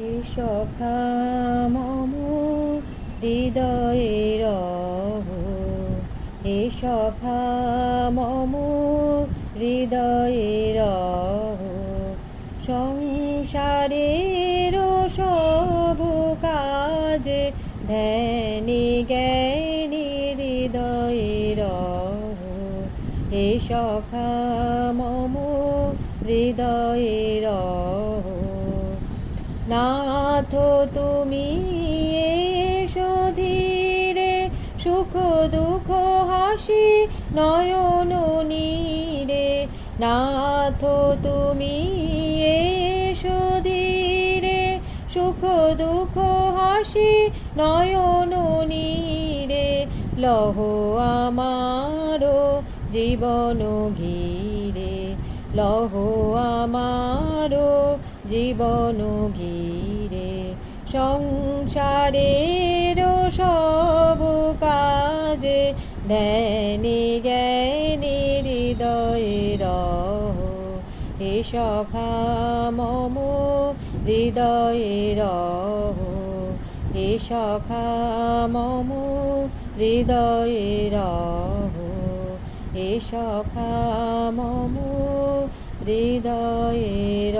হে সখা মম হৃদয়ের হে সখা মম হৃদয়ের সংসারের সব কাজে ধ্যানে জ্ঞানী হৃদয়ের হে সখা মম হৃদয়ের নাথ, তুমি এসো ধীরে, সুখ, দুঃখ, হাসি, নয়ন, নীরে। নাথ, তুমি এসো ধীরে, সুখ, দুঃখ, হাসি, নয়ন, নীরে। লহ আমারো জীবন ঘিরে। লহ আমারো জীবন ঘিরে। সংসারের সব কাজে ধ্যানে জ্ঞানে হৃদয়ের হে সখা, মম হৃদয়ের হে সখা, মম হৃদয়ের হে সখা মম হৃদয়ের